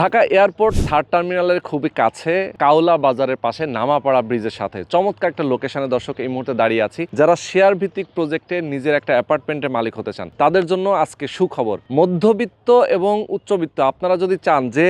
Dhaka airport, third টার্মিনালের খুবই কাছে কাউলা বাজারের পাশে নামাপাড়া ব্রিজের সাথে। চমৎকার একটা লোকেশনে দর্শক এই মুহূর্তে দাঁড়িয়ে আছি। যারা শেয়ার ভিত্তিক প্রজেক্টে নিজের একটা অ্যাপার্টমেন্টের মালিক হতে চান, তাদের জন্য আজকে সুখবর। মধ্যবিত্ত এবং উচ্চবিত্ত, আপনারা যদি চান যে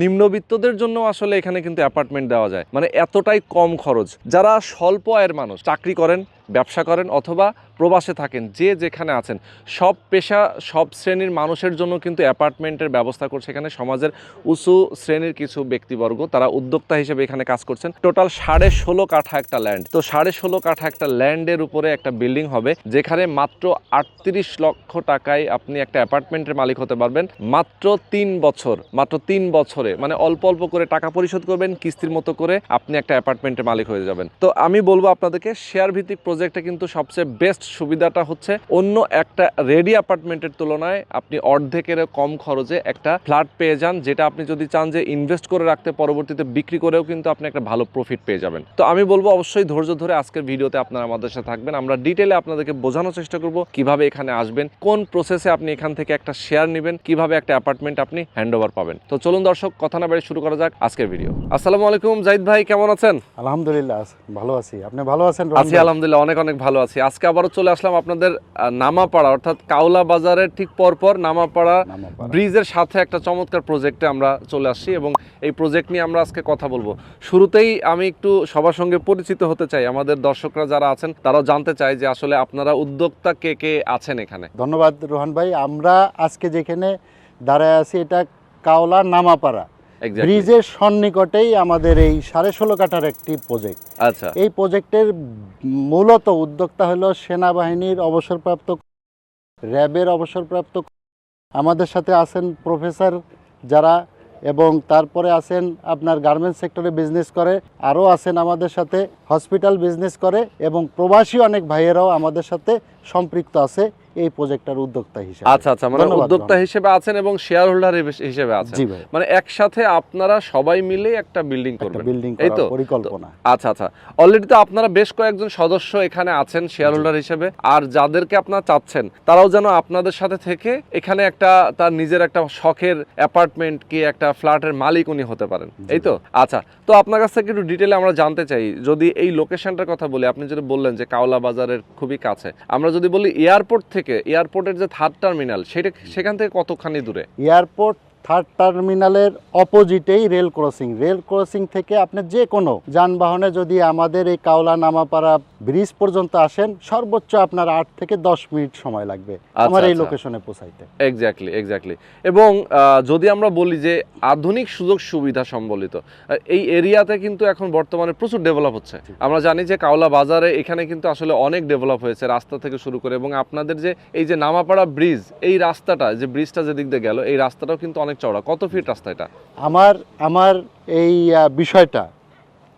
নিম্নবিত্তদের জন্য আসলে এখানে কিন্তু অ্যাপার্টমেন্ট দেওয়া যায়। মানে এতটাই কম খরচ। যারা স্বল্প আয়ের মানুষ, চাকরি করেন ব্যবসা করেন অথবা প্রবাসে থাকেন, যে যেখানে আছেন। সব পেশা, সব শ্রেণির মানুষের জন্য কিন্তু অ্যাপার্টমেন্টের ব্যবস্থা করছে এখানে। সমাজের উঁচু শ্রেণির কিছু ব্যক্তিবর্গ, তারা উদ্যোক্তা হিসেবে এখানে কাজ করছেন। টোটাল সাড়ে ষোলো কাঠা একটা ল্যান্ড। তো সাড়ে ষোলো কাঠা একটা ল্যান্ডের উপরে একটা বিল্ডিং হবে, যেখানে মাত্র আটত্রিশ লক্ষ টাকায় আপনি একটা অ্যাপার্টমেন্টের মালিক হতে পারবেন। মাত্র তিন বছর, মাত্র তিন বছরে মানে অল্প অল্প করে টাকা পরিশোধ করবেন, কিস্তির মতো করে আপনি একটা অ্যাপার্টমেন্টের মালিক হয়ে যাবেন। তো আমি বলব আপনাদেরকে শেয়ার ভিত্তিক প্রজেক্টে কিন্তু সবচেয়ে বেস্ট সুবিধাটা হচ্ছে অন্য একটা রেডি অ্যাপার্টমেন্টের তুলনায় আপনি অর্ধেকের কম খরচে একটা ফ্ল্যাট পেয়ে যান যেটা আপনি যদি চান যে ইনভেস্ট করে রাখতে পরবর্তীতে বিক্রি করেও কিন্তু আপনি একটা ভালো প্রফিট পেয়ে যাবেন। তো আমি বলব অবশ্যই ধৈর্য ধরে আজকের ভিডিওতে আপনারা আমাদের সাথে থাকবেন। আমরা ডিটেলে আপনাদেরকে বোঝানোর চেষ্টা করব কীভাবে এখানে আসবেন কোন প্রসেসে আপনি এখান থেকে একটা শেয়ার নেবেন কীভাবে একটা অ্যাপার্টমেন্ট আপনি হ্যান্ড ওভার পাবেন। তো চলুন দর্শক কথা না বেড়ে শুরু করা যাক আজকের ভিডিও আসসালামু আলাইকুম জাহিদ ভাই কেমন আছেন? আলহামদুলিল্লাহ ভালো আছি। আপনি ভালো আছেন? আছি ভাই? আলহামদুলিল্লাহ অনেক অনেক ভালো আছি। আজকে আবারও চলে আসলাম আপনাদের নামাপাড়া অর্থাৎ কাউলা বাজারের ঠিক পরপর নামাপাড়া নামাপাড়া। ব্রিজের সাথে একটা চমৎকার প্রজেক্টে আমরা চলে আসছি এবং এই প্রজেক্ট নিয়ে আমরা আজকে কথা বলব। শুরুতেই আমি একটু সবার সঙ্গে পরিচিত হতে চাই। আমাদের দর্শকরা যারা আছেন তারাও জানতে চাই যে আসলে আপনারা উদ্যোক্তা কে কে আছেন এখানে। ধন্যবাদ রোহান ভাই। আমরা আজকে যেখানে দাঁড়ায় আছি এটা কাওলা নামাপাড়া. ব্রিজের সন্নিকটেই আমাদের এই সাড়ে ষোলো কাঠার একটি প্রজেক্ট আচ্ছা। এই প্রজেক্টের মূলত উদ্যোক্তা হলো সেনাবাহিনীর অবসরপ্রাপ্ত র্যাবের অবসরপ্রাপ্ত আমাদের সাথে আছেন প্রফেসর যারা এবং তারপরে আছেন আপনার গার্মেন্টস সেক্টরে বিজনেস করে আরও আছেন আমাদের সাথে হসপিটাল বিজনেস করে এবং প্রবাসী অনেক ভাইয়েরাও আমাদের সাথে সম্পৃক্ত আছে। এই প্রজেক্টটার উদ্যোক্তা হিসেবে। আচ্ছা আচ্ছা মানে উদ্যোক্তা হিসেবে আছেন এবং শেয়ার হোল্ডার হিসেবে আছেন। জি ভাই। মানে একসাথে আপনারা সবাই মিলে একটা বিল্ডিং করবেন। বিল্ডিং এই তো? করার পরিকল্পনা আচ্ছা আচ্ছা। অলরেডি তো আপনারা বেশ কয়েকজন সদস্য এখানে আছেন শেয়ার হোল্ডার হিসেবে। আর যাদেরকে আপনারা চাচ্ছেন তারাও যেন আপনাদের সাথে থেকে এখানে একটা তার নিজের একটা শখের অ্যাপার্টমেন্ট কি একটা ফ্ল্যাটের মালিক উনি হতে পারেন। এই তো? আচ্ছা তো আপনার কাছ থেকে একটু ডিটেলে আমরা জানতে চাই। যদি এই লোকেশনটার কথা বলি আপনি যদি বললেন যে কাওলা বাজারের খুবই কাছে আমরা যদি বলি এয়ারপোর্ট থেকে এয়ারপোর্টের যে থার্ড টার্মিনাল সেটা সেখান থেকে কতখানি দূরে? এয়ারপোর্ট থার্ড টার্মিনালের অপোজিটেই রেল ক্রসিং। রেল ক্রসিং থেকে আপনি যে কোনো যানবাহনে যদি আমাদের এই কাওলা নামাপাড়া ব্রিজ পর্যন্ত আসেন সর্বোচ্চ আপনার আট থেকে দশ মিনিট সময় লাগবে আমার এই আচ্ছা। লোকেশনে পৌঁছাইতে। এক্স্যাক্টলি এক্স্যাক্টলি এবং যদি আমরা বলি যে আধুনিক সুযোগ সুবিধা সম্বলিত এই এরিয়াতে কিন্তু এখন বর্তমানে প্রচুর ডেভেলপ হচ্ছে। আমরা জানি যে কাওলা বাজারে এখানে কিন্তু আসলে অনেক ডেভেলপ হয়েছে রাস্তা থেকে শুরু করে এবং আপনাদের যে এই যে নামাপাড়া ব্রিজ এই রাস্তাটা যে ব্রিজটা যেদিক দিয়ে গেল এই রাস্তাটাও কিন্তু অনেক চওড়া। কত ফিট রাস্তা এটা? আমার আমার এই বিষয়টা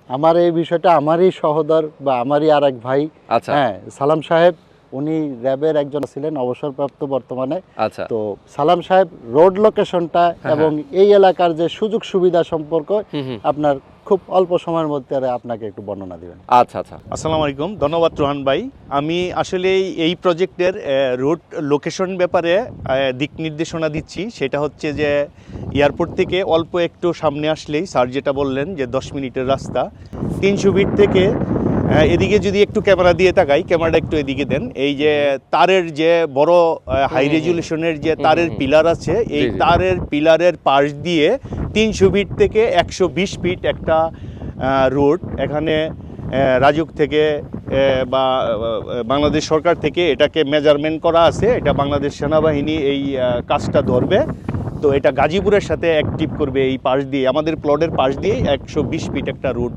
আমার এই বিষয়টা আমারই সহদর বা আমারই আর এক ভাই। আচ্ছা। হ্যাঁ সালাম সাহেব উনি র্যাবের একজন ছিলেন অবসরপ্রাপ্ত বর্তমানে। আচ্ছা। তো সালাম সাহেব রোড লোকেশনটা হ্যাঁ, এবং এই এলাকার যে সুযোগ সুবিধা সম্পর্ক আপনার খুব অল্প সময়ের মধ্যে আর আপনাকে একটু বর্ণনা দেবেন। আচ্ছা আচ্ছা। আসসালামু আলাইকুম ধন্যবাদ রোহান ভাই। আমি আসলে এই- প্রজেক্টের রুট লোকেশন ব্যাপারে দিক নির্দেশনা দিচ্ছি। সেটা হচ্ছে যে এয়ারপোর্ট থেকে অল্প একটু সামনে আসলেই স্যার যেটা বললেন যে দশ মিনিটের রাস্তা। তিনশো ফিট থেকে এদিকে যদি একটু ক্যামেরা দিয়ে তাকাই ক্যামেরাটা একটু এদিকে দেন। এই যে তারের যে বড় হাই। রেজুলেশনের যে তারের পিলার আছে এই। তারের পিলারের পাশ দিয়ে তিনশো ফিট থেকে একশো বিশ ফিট একটা রোড এখানে রাজুক থেকে বা বাংলাদেশ সরকার থেকে এটাকে মেজারমেন্ট করা আছে। এটা বাংলাদেশ সেনাবাহিনী এই কাজটা ধরবে। তো এটা গাজীপুরের সাথে অ্যাক্টিভ করবে এই পাশ দিয়ে। আমাদের প্লটের পাশ দিয়ে একশো বিশ ফিট একটা রুট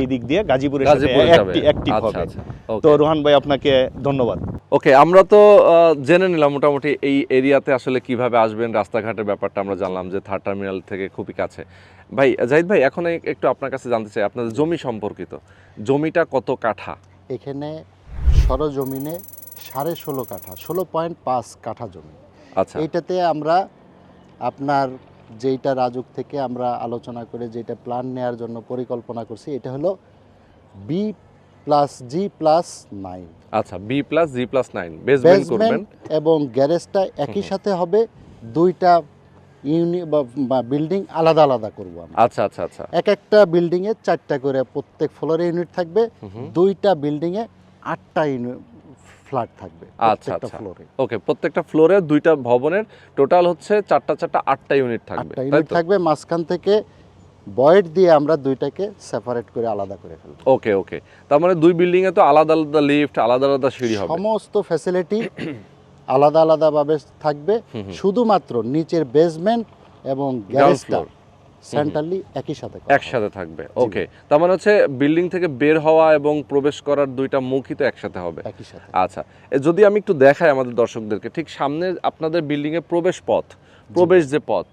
এই দিক দিয়ে গাজীপুরের সাথে অ্যাক্টিভ আচ্ছা হবে। আচ্ছা। তো রোহান ভাই আপনাকে ধন্যবাদ। ওকে আমরা তো জেনে নিলাম মোটামুটি এই এরিয়াতে আসলে কীভাবে আসবেন রাস্তাঘাটের ব্যাপারটা আমরা জানলাম যে থার্ড টার্মিনাল থেকে খুবই কাছে। ভাই জাহিদ ভাই এখন একটু আপনার কাছে জানতে চাই আপনাদের জমি সম্পর্কিত। জমিটা কত কাঠা? এখানে সরজমিনে সাড়ে ষোলো কাঠা ষোলো পয়েন্ট পাঁচ কাঠা জমি। আচ্ছা। এইটাতে আমরা আপনার যেইটা রাজুক থেকে আমরা আলোচনা করে যেটা প্ল্যান নেওয়ার জন্য পরিকল্পনা করছি এটা হলো B plus G plus nine আচ্ছা B plus G plus nine basement করবেন। এবং গ্যারেজটা একই সাথে হবে দুইটা ইউনি বা বিল্ডিং আলাদা আলাদা করব আমরা। আচ্ছা আচ্ছা আচ্ছা। এক একটা বিল্ডিং এ চারটা করে প্রত্যেক ফ্লোরে ইউনিট থাকবে দুইটা বিল্ডিং এ আটটা ফ্ল্যাট থাকবে আচ্ছা, আচ্ছা। ফ্লোরে ওকে প্রত্যেকটা ফ্লোরে দুইটা ভবনের টোটাল হচ্ছে চারটা চারটা আটটা ইউনিট থাকবে ইউনিট থাকবে মাঝখান থেকে বয়েড দিয়ে আমরা দুইটাকে সেপারেট করে আলাদা করে ফেলব ওকে ওকে তার মানে দুই বিল্ডিং এ তো আলাদা আলাদা লিফট আলাদা আলাদা সিঁড়ি হবে সমস্ত ফ্যাসিলিটি আলাদা আলাদাভাবে থাকবে হুম হুম। শুধুমাত্র নিচের বেসমেন্ট এবং গ্যারেজটা। সেন্ট্রালি একই সাথে একসাথে থাকবে। ওকে তার মানে হচ্ছে বিল্ডিং থেকে বের হওয়া এবং প্রবেশ করার দুইটা মুখই তো একসাথে হবে। একই সাথে। আচ্ছা যদি আমি একটু দেখাই আমাদের দর্শকদেরকে ঠিক সামনে আপনাদের বিল্ডিং এর প্রবেশ পথ প্রবেশ যে পথ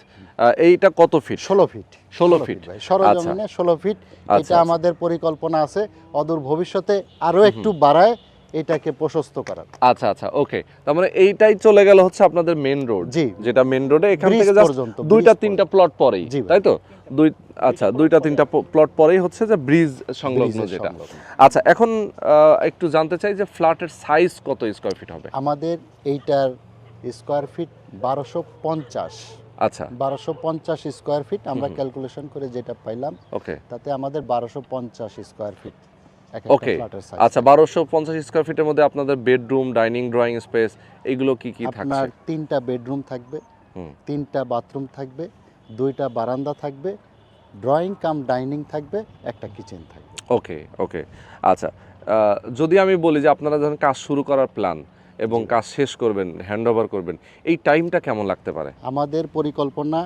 এইটা কত ফিট ষোলো ফিট 16 ফিট। সরজমিনে ষোলো ফিট আচ্ছা, এটা আচ্ছা। আমাদের পরিকল্পনা আছে। অদূর ভবিষ্যতে আরও একটু বাড়ায় এটাকে প্রশস্ত করার আচ্ছা আচ্ছা ওকে। তার মানে এইটাই চলে গেল হচ্ছে আপনাদের মেন রোড জি। যেটা মেন রোডে এখান থেকে জাস্ট দুইটা তিনটা প্লট পরেই তাই তো? দুই আচ্ছা দুইটা তিনটা প্লট পরেই হচ্ছে যে ব্রিজ সংলগ্ন যেটা। আচ্ছা এখন একটু জানতে চাই যে ফ্ল্যাটের সাইজ কত স্কোয়ার ফিট হবে? আমাদের এইটার স্কোয়ার ফিট বারোশো পঞ্চাশ। আচ্ছা। বারোশো পঞ্চাশ স্কোয়ার ফিট আমরা ক্যালকুলেশন করে যেটা পাইলাম ওকে। তাতে আমাদের বারোশো পঞ্চাশ স্কোয়ার ফিট ওকে আচ্ছা বারোশো পঞ্চাশ স্কোয়ার ফিটের মধ্যে আপনাদের বেডরুম ডাইনিং ড্রয়িং স্পেস এগুলো কি কি আপনার তিনটা বেডরুম থাকবে তিনটা বাথরুম থাকবে দুইটা বারান্দা থাকবে ড্রয়িং কাম ডাইনিং থাকবে একটা কিচেন থাকবে। ওকে ওকে আচ্ছা যদি আমি বলি যে আপনারা যখন কাজ শুরু করার প্ল্যান এবং কাজ শেষ করবেন হ্যান্ড ওভার করবেন এই টাইমটা কেমন লাগতে পারে? আমাদের পরিকল্পনা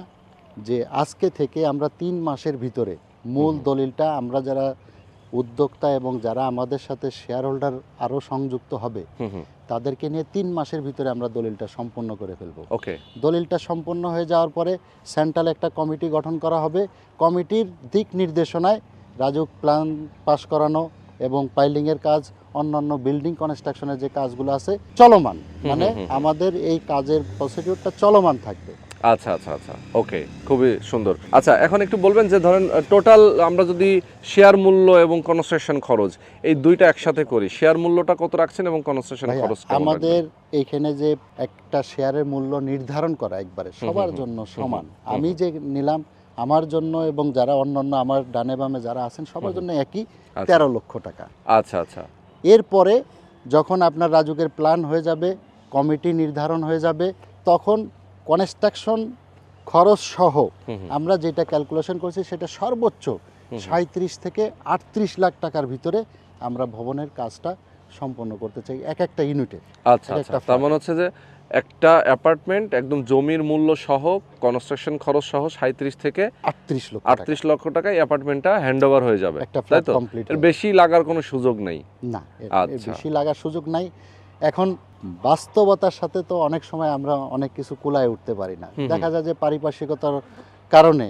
যে আজকে থেকে আমরা তিন মাসের ভিতরে মূল দলিলটা আমরা যারা উদ্যোক্তা এবং যারা আমাদের সাথে শেয়ার হোল্ডার আরও সংযুক্ত হবে তাদেরকে নিয়ে তিন মাসের ভিতরে আমরা দলিলটা সম্পন্ন করে ফেলব। ওকে। দলিলটা সম্পন্ন হয়ে যাওয়ার পরে সেন্ট্রাল একটা কমিটি গঠন করা হবে। কমিটির দিক নির্দেশনায় রাজুক প্ল্যান পাস করানো এবং পাইলিংয়ের কাজ অন্যান্য বিল্ডিং কনস্ট্রাকশনের যে কাজগুলো আছে চলমান। মানে। আমাদের এই কাজের প্রসিডিউরটা চলমান থাকবে। আচ্ছা আচ্ছা আচ্ছা। ওকে খুবই সুন্দর। আচ্ছা এখন একটু বলবেন যে ধরেন টোটাল আমরা যদি শেয়ার মূল্য এবং কনস্ট্রাকশন খরচ এই দুইটা একসাথে করি শেয়ার মূল্যটা কত রাখছেন এবং ভাইয়া, খরচ আমাদের এইখানে যে একটা শেয়ারের মূল্য নির্ধারণ করা একবারে সবার জন্য সমান। আমি যে নিলাম আমার জন্য এবং যারা অন্যান্য আমার ডানে বামে যারা আছেন সবার জন্য একই আচ্ছা, তেরো লক্ষ টাকা। আচ্ছা আচ্ছা। এরপরে যখন আপনার রাজুকের প্ল্যান হয়ে যাবে কমিটি নির্ধারণ হয়ে যাবে তখন কনস্ট্রাকশন খরচ সহ আমরা যেটা ক্যালকুলেশন করছি সেটা সর্বোচ্চ। সাঁত্রিশ থেকে আটত্রিশ লাখ টাকার ভিতরে আমরা ভবনের কাজটা সম্পন্ন করতে চাই এক একটা ইউনিটে। আচ্ছা আচ্ছা। তার মানে হচ্ছে যে একটা অ্যাপার্টমেন্ট একদম জমির মূল্য সহ কনস্ট্রাকশন খরচ সহ সাঁত্রিশ থেকে আটত্রিশ লক্ষ আটত্রিশ লক্ষ টাকায় অ্যাপার্টমেন্টটা হ্যান্ড ওভার হয়ে যাবে একটা কমপ্লিট বেশি লাগার কোনো সুযোগ নেই। না আচ্ছা। বেশি লাগার সুযোগ নাই। এখন বাস্তবতার সাথে তো অনেক সময় আমরা অনেক কিছু কুলায় উঠতে পারি না। দেখা যায় যে পারিপার্শ্বিকতার কারণে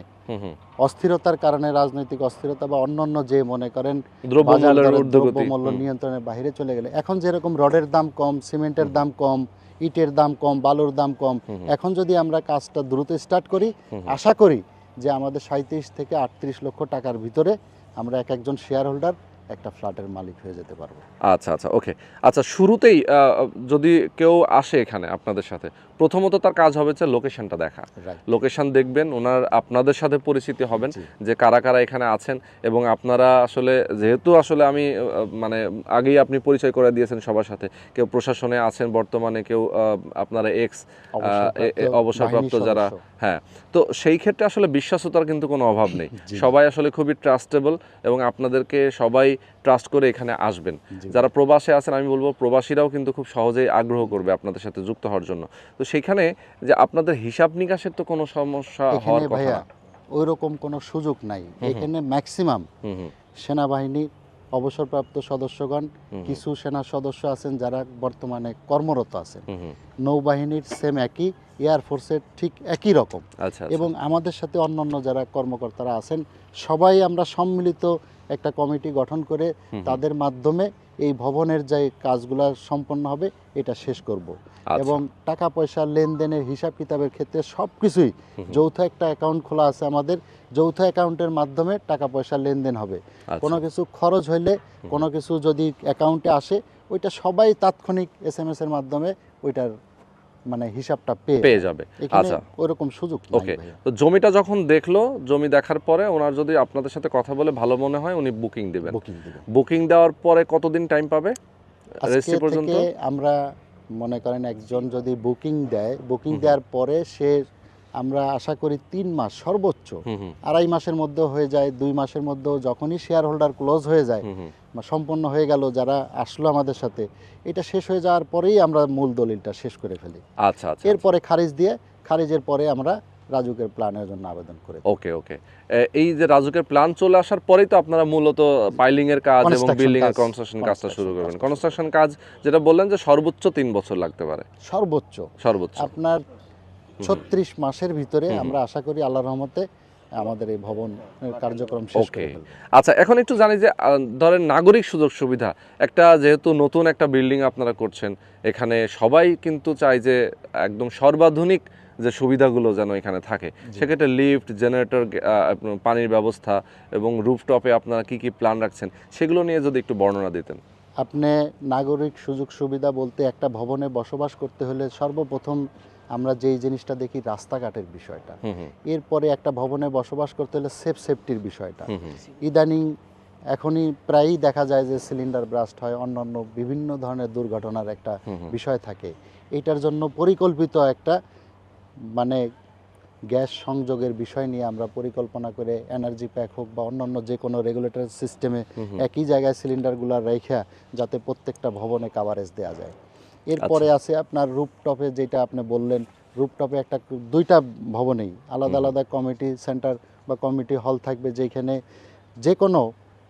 অস্থিরতার কারণে রাজনৈতিক অস্থিরতা বা অন্যান্য যে মনে করেন দ্রব্যমূল্য নিয়ন্ত্রণের বাইরে চলে গেলে এখন যেরকম রডের দাম কম সিমেন্টের দাম কম ইটের দাম কম বালুর দাম কম এখন যদি আমরা কাজটা দ্রুত স্টার্ট করি। আশা করি যে আমাদের সাঁত্রিশ থেকে আটত্রিশ লক্ষ টাকার ভিতরে আমরা এক একজন শেয়ার হোল্ডার একটা ফ্ল্যাটের মালিক হয়ে যেতে পারব। আচ্ছা আচ্ছা ওকে। আচ্ছা শুরুতেই যদি কেউ আসে এখানে আপনাদের সাথে প্রথমত তার কাজ হবে যে লোকেশনটা দেখা। লোকেশন দেখবেন ওনার আপনাদের সাথে পরিচিতি হবেন যে কারা কারা এখানে আছেন এবং আপনারা আসলে যেহেতু আসলে আমি মানে আগেই আপনি পরিচয় করে দিয়েছেন সবার সাথে কেউ প্রশাসনে আছেন বর্তমানে কেউ আপনারা এক্স অবসরপ্রাপ্ত যারা হ্যাঁ তো সেই ক্ষেত্রে আসলে বিশ্বাসতার কিন্তু কোনো অভাব নেই। সবাই আসলে খুবই ট্রাস্টেবল এবং আপনাদেরকে সবাই ট্রাস্ট করে এখানে আসবেন। যারা প্রবাসে আছেন আমি বলব প্রবাসীরাও কিন্তু খুব সহজেই আগ্রহ করবে আপনাদের সাথে যুক্ত হওয়ার জন্য। তো সেখানে যে আপনাদের হিসাব নিকাশের তো কোনো সমস্যা হওয়ার কথা না। ওই রকম কোনো সুযোগ নাই। এখানে ম্যাক্সিমাম সেনাবাহিনীর অবসরপ্রাপ্ত সদস্যগণ কিছু সেনা সদস্য আছেন যারা বর্তমানে কর্মরত আছেন। নৌবাহিনীর সেম একই এয়ারফোর্সের ঠিক একই রকম। আচ্ছা। এবং আমাদের সাথে অন্যান্য যারা কর্মকর্তারা আছেন সবাই আমরা সম্মিলিত একটা কমিটি গঠন করে তাদের মাধ্যমে এই ভবনের যে কাজগুলো সম্পন্ন হবে এটা শেষ করব। আচ্ছা, এবং টাকা পয়সা লেনদেনের হিসাব কিতাবের ক্ষেত্রে সব কিছুই যৌথ একটা অ্যাকাউন্ট খোলা আছে আমাদের যৌথ অ্যাকাউন্টের মাধ্যমে টাকা পয়সা লেনদেন হবে। আচ্ছা, কোনো কিছু খরচ হইলে কোনো কিছু যদি অ্যাকাউন্টে আসে ওইটা সবাই তাৎক্ষণিক এস এম এর মাধ্যমে ওইটার মানে হিসাবটা পেয়ে পেয়ে যাবে। আচ্ছা। ওইরকম সুযোগ ওকে। তো জমিটা যখন দেখল জমি দেখার পরে ওনার যদি আপনাদের সাথে কথা বলে ভালো মনে হয় উনি বুকিং দিবেন। বুকিং দিবেন। বুকিং দেওয়ার পরে কতদিন টাইম পাবে? রেজিস্ট্রি পর্যন্ত? আমরা মনে করেন একজন যদি বুকিং দেয় বুকিং। দেওয়ার পরে সে আমরা আশা করি তিন মাস সর্বোচ্চ। আড়াই মাসের মধ্যেও হয়ে যায় দুই মাসের মধ্যেও যখনই শেয়ার হোল্ডার ক্লোজ হয়ে যায় সম্পন্ন হয়ে গেল যারা আসলো আমাদের সাথে এটা শেষ হয়ে যাওয়ার পরেই আমরা মূল দলিলটা শেষ করে ফেলি। আচ্ছা আচ্ছা এরপরে খারিজ দিয়ে খারিজের পরে আমরা রাজুকের প্ল্যানের জন্য আবেদন করে ওকে ওকে। এই যে রাজুকের প্ল্যান চলে আসার পরেই তো আপনারা মূলত পাইলিং এর কাজ এবং বিল্ডিং এর কনস্ট্রাকশন কাজটা শুরু করবেন। কনস্ট্রাকশন কাজ যেটা বললেন যে সর্বোচ্চ তিন বছর লাগতে পারে। সর্বোচ্চ। সর্বোচ্চ। আপনার ছত্রিশ মাসের ভিতরে আমরা আশা করি আল্লাহর রহমতে আমাদের এই ভবন কার্যক্রম শেষ করে আচ্ছা এখন একটু জানি যে ধরেন নাগরিক সুযোগ সুবিধা একটা যেহেতু নতুন একটা বিল্ডিং আপনারা করছেন এখানে সবাই কিন্তু চায় যে একদম সর্বাধুনিক যে সুবিধাগুলো যেন এখানে থাকে। সেক্ষেত্রে লিফট জেনারেটর পানির ব্যবস্থা এবং রুফটপে আপনারা কি কি প্ল্যান রাখছেন সেগুলো নিয়ে যদি একটু বর্ণনা দিতেন। আপনি নাগরিক সুযোগ সুবিধা বলতে একটা ভবনে বসবাস করতে হলে সর্বপ্রথম আমরা যেই জিনিসটা দেখি রাস্তাঘাটের বিষয়টা এরপরে একটা ভবনে বসবাস করতে হলে সেফ সেফটির বিষয়টা। ইদানিং এখনই প্রায়ই দেখা যায় যে সিলিন্ডার ব্রাস্ট হয় অন্যান্য বিভিন্ন ধরনের দুর্ঘটনার একটা। বিষয় থাকে। এটার জন্য পরিকল্পিত একটা মানে গ্যাস সংযোগের বিষয় নিয়ে আমরা পরিকল্পনা করে এনার্জি প্যাক হোক বা অন্যান্য যে কোনো রেগুলেটর সিস্টেমে। একই জায়গায় সিলিন্ডারগুলো রেখা যাতে প্রত্যেকটা ভবনে কাভারেজ দেওয়া যায়। এরপরে আছে আপনার রুপটপে যেটা আপনি বললেন রুপটপে একটা দুইটা ভবনেই আলাদা আলাদা কমিটি সেন্টার বা কমিটি হল থাকবে যেখানে যে কোনো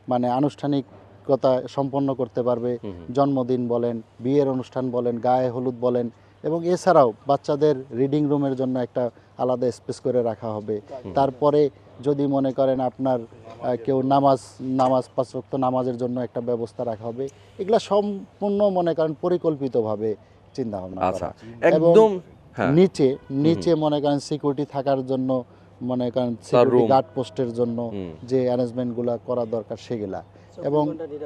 মানে আনুষ্ঠানিকতা সম্পন্ন করতে পারবে। জন্মদিন বলেন বিয়ের অনুষ্ঠান বলেন গায়ে হলুদ বলেন এবং এছাড়াও বাচ্চাদের রিডিং রুমের জন্য একটা আলাদা স্পেস করে রাখা হবে। তারপরে যদি মনে করেন আপনার কেউ নামাজ নামাজ পাঁচ নামাজের জন্য একটা ব্যবস্থা রাখা হবে এগুলা সম্পূর্ণ মনে করেন পরিকল্পিতভাবে চিন্তা ভাবনা আচ্ছা করা একদম হ্যাঁ। নিচে নিচে মনে করেন সিকিউরিটি থাকার জন্য মনে করেন সিকিউরিটি গার্ড পোস্টের জন্য যে অ্যারেঞ্জমেন্টগুলো করা দরকার সেগুলা। এবং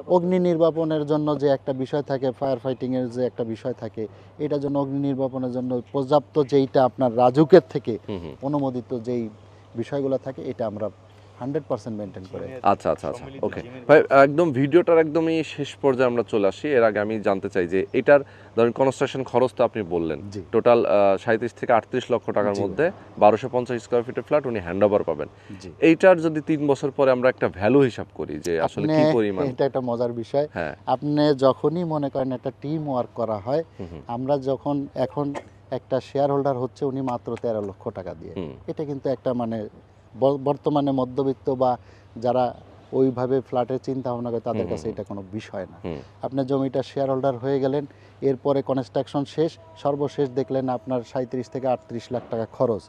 অগ্নি নির্বাপনের জন্য যে একটা বিষয় থাকে ফায়ার ফাইটিং এর যে একটা বিষয় থাকে এটার জন্য অগ্নি নির্বাপনের জন্য পর্যাপ্ত যেইটা আপনার রাজুকের থেকে। অনুমোদিত যেই বিষয়গুলো থাকে এটা আমরা হান্ড্রেড পার্সেন্ট মেনটেন করে আচ্ছা আচ্ছা আচ্ছা ওকে ভাই একদম ভিডিওটার একদমই শেষ পর্যায়ে আমরা চলে আসি। এর আগে আমি জানতে চাই যে এটার ধরেন কনস্ট্রাকশন খরচ তো আপনি বললেন। টোটাল সাঁত্রিশ থেকে আটত্রিশ লক্ষ টাকার মধ্যে বারোশো পঞ্চাশ স্কোয়ার ফিটের ফ্ল্যাট উনি হ্যান্ড ওভার পাবেন এইটার যদি তিন বছর পরে আমরা একটা ভ্যালু হিসাব করি যে আসলে কি পরিমাণ? এটা একটা মজার বিষয়। হ্যাঁ। আপনি যখনই মনে করেন একটা টিম ওয়ার্ক করা হয় আমরা যখন এখন একটা শেয়ার হোল্ডার হচ্ছে উনি মাত্র তেরো লক্ষ টাকা দিয়ে। এটা কিন্তু একটা মানে বর্তমানে মধ্যবিত্ত বা যারা ওইভাবে ফ্ল্যাটের চিন্তা ভাবনা করে তাদের কাছে এটা কোনো বিষয় না। হুম। আপনি জমিটা শেয়ার হোল্ডার হয়ে গেলেন এরপরে কনস্ট্রাকশন শেষ সর্বশেষ দেখলেন আপনার সাঁত্রিশ থেকে আটত্রিশ লাখ টাকা খরচ।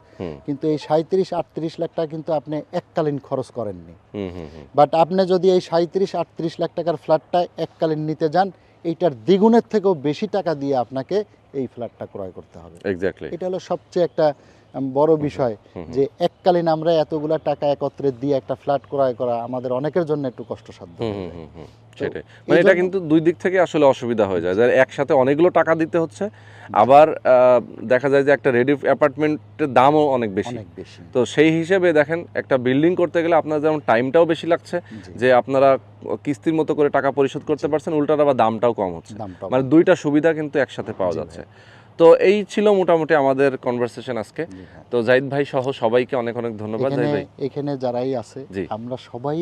কিন্তু এই সাঁত্রিশ আটত্রিশ লাখ টাকা কিন্তু আপনি এককালীন খরচ করেননি। বাট আপনি যদি এই সাঁত্রিশ আটত্রিশ লাখ টাকার ফ্ল্যাটটা এককালীন নিতে যান এইটার দ্বিগুণের থেকেও বেশি টাকা দিয়ে আপনাকে এই ফ্ল্যাটটা ক্রয় করতে হবে। এক্স্যাক্টলি এটা হলো সবচেয়ে একটা বড় বিষয়। যে এককালীন আমরা এতগুলা টাকা একত্রে দিয়ে একটা ফ্ল্যাট ক্রয় করা আমাদের অনেকের জন্য একটু কষ্টসাধ্য সেটাই। মানে এটা কিন্তু দুই দিক থেকে আসলে অসুবিধা হয়ে যায়। যার একসাথে অনেকগুলো টাকা দিতে হচ্ছে আবার দেখা যায় যে একটা রেডি অ্যাপার্টমেন্টের দামও অনেক বেশি। তো সেই হিসেবে দেখেন একটা বিল্ডিং করতে গেলে আপনার যেমন টাইমটাও বেশি লাগছে যে আপনারা কিস্তির মতো করে টাকা পরিশোধ করতে পারছেন উল্টাটা আবার দামটাও কম হচ্ছে। মানে দুইটা সুবিধা কিন্তু একসাথে পাওয়া যাচ্ছে। তো এই ছিল মোটামুটি আমাদের কনভারসেশন আজকে। হ্যাঁ। তো জাহিদ ভাই সহ সবাইকে অনেক অনেক ধন্যবাদ এখানে জাহিদ ভাই। এখানে যারাই আছে আমরা সবাই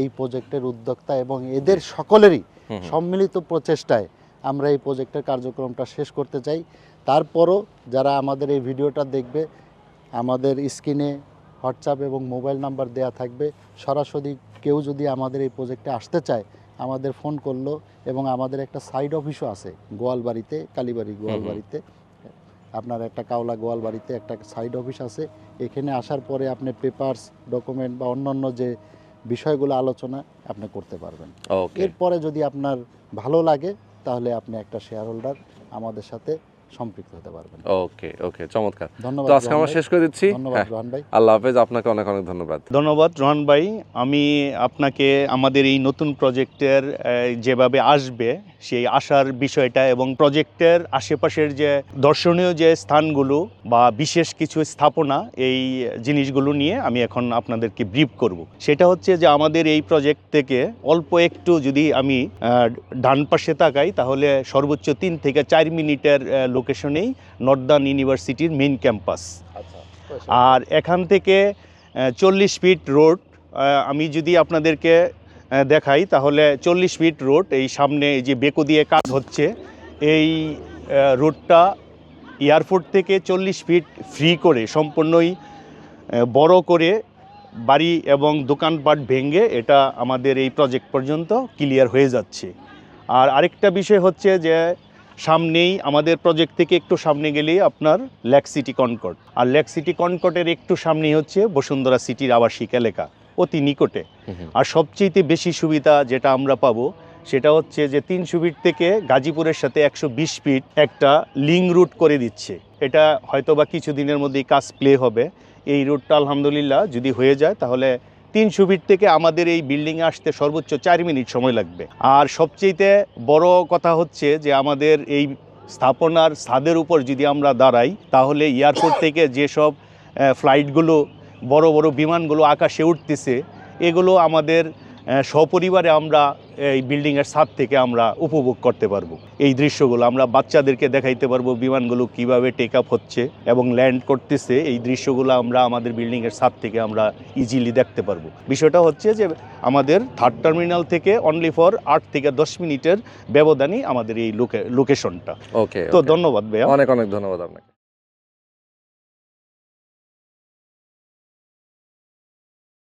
এই প্রজেক্টের উদ্যোক্তা এবং এদের সকলেরই। সম্মিলিত প্রচেষ্টায় আমরা এই প্রজেক্টের কার্যক্রমটা শেষ করতে চাই। তারপরও যারা আমাদের এই ভিডিওটা দেখবে আমাদের স্ক্রিনে হোয়াটসঅ্যাপ এবং মোবাইল নাম্বার দেয়া থাকবে। সরাসরি কেউ যদি আমাদের এই প্রজেক্টে আসতে চায় আমাদের ফোন করল এবং আমাদের একটা সাইড অফিসও আছে গোয়ালবাড়িতে কালীবাড়ি গোয়ালবাড়িতে। আপনার একটা কাওলা গোয়ালবাড়িতে একটা সাইড অফিস আছে এখানে আসার পরে আপনি পেপারস ডকুমেন্ট বা অন্যান্য যে বিষয়গুলো আলোচনা আপনি করতে পারবেন। এরপরে যদি আপনার ভালো লাগে তাহলে আপনি একটা শেয়ার হোল্ডার আমাদের সাথে সম্পৃক্ত হতে পারবেন। ওকে ওকে চমৎকার। ধন্যবাদ তো আজকে আমরা শেষ করে দিচ্ছি। ধন্যবাদ হ্যাঁ রোহান ভাই। আল্লাহ হাফেজ আপনাকে অনেক অনেক ধন্যবাদ। ধন্যবাদ রোহান ভাই। আমি আপনাকে আমাদের এই নতুন প্রজেক্টের যেভাবে আসবে সেই আসার বিষয়টা এবং প্রজেক্টের আশেপাশের যে দর্শনীয় যে স্থানগুলো বা বিশেষ কিছু স্থাপনা এই জিনিসগুলো নিয়ে আমি এখন আপনাদেরকে ব্রিফ করব। সেটা হচ্ছে যে আমাদের এই প্রজেক্ট থেকে অল্প একটু যদি আমি ডান পাশে তাকাই তাহলে সর্বোচ্চ তিন থেকে চার মিনিটের লোকেশনেই নর্দার্ন ইউনিভার্সিটির মেইন ক্যাম্পাস আর এখান থেকে চল্লিশ ফিট রোড আমি যদি আপনাদেরকে দেখাই তাহলে চল্লিশ ফিট রোড এই সামনে এই যে বেকো দিয়ে কাজ হচ্ছে এই রোডটা এয়ারপোর্ট থেকে চল্লিশ ফিট ফ্রি করে সম্পূর্ণই বড় করে বাড়ি এবং দোকানপাট ভেঙে এটা আমাদের এই প্রজেক্ট পর্যন্ত ক্লিয়ার হয়ে যাচ্ছে। আর আরেকটা বিষয় হচ্ছে যে সামনেই আমাদের প্রজেক্ট থেকে একটু সামনে গেলেই আপনার লেক সিটি কনকট আর লেক সিটি কনকটের একটু সামনেই হচ্ছে বসুন্ধরা সিটির আবাসিক এলাকা অতি নিকটে। আর সবচেয়ে বেশি সুবিধা যেটা আমরা পাবো সেটা হচ্ছে যে তিনশো ফিট থেকে গাজীপুরের সাথে একশো বিশ ফিট একটা লিং রুট করে দিচ্ছে। এটা হয়তো বা কিছুদিনের মধ্যেই কাজ প্লে হবে। এই রুটটা আলহামদুলিল্লাহ যদি হয়ে যায় তাহলে তিনশো ফিট থেকে আমাদের এই বিল্ডিংয়ে আসতে সর্বোচ্চ চার মিনিট সময় লাগবে। আর সবচেয়েতে বড় কথা হচ্ছে যে আমাদের এই স্থাপনার ছাদের উপর যদি আমরা দাঁড়াই, তাহলে এয়ারপোর্ট থেকে যেসব ফ্লাইটগুলো বড় বড় বিমানগুলো আকাশে উঠতেছে, এগুলো আমাদের সপরিবারে আমরা এই বিল্ডিংয়ের ছাদ থেকে আমরা উপভোগ করতে পারব। এই দৃশ্যগুলো আমরা বাচ্চাদেরকে দেখাইতে পারব বিমানগুলো কীভাবে টেক আপ হচ্ছে এবং ল্যান্ড করতেছে। এই দৃশ্যগুলো আমরা আমাদের বিল্ডিংয়ের ছাদ থেকে আমরা ইজিলি দেখতে পারব। বিষয়টা হচ্ছে যে আমাদের থার্ড টার্মিনাল থেকে অনলি ফর আট থেকে দশ মিনিটের ব্যবধানই আমাদের এই লোকে লোকেশনটা ওকে তো ধন্যবাদ ভাইয়া। অনেক অনেক ধন্যবাদ আপনাকে।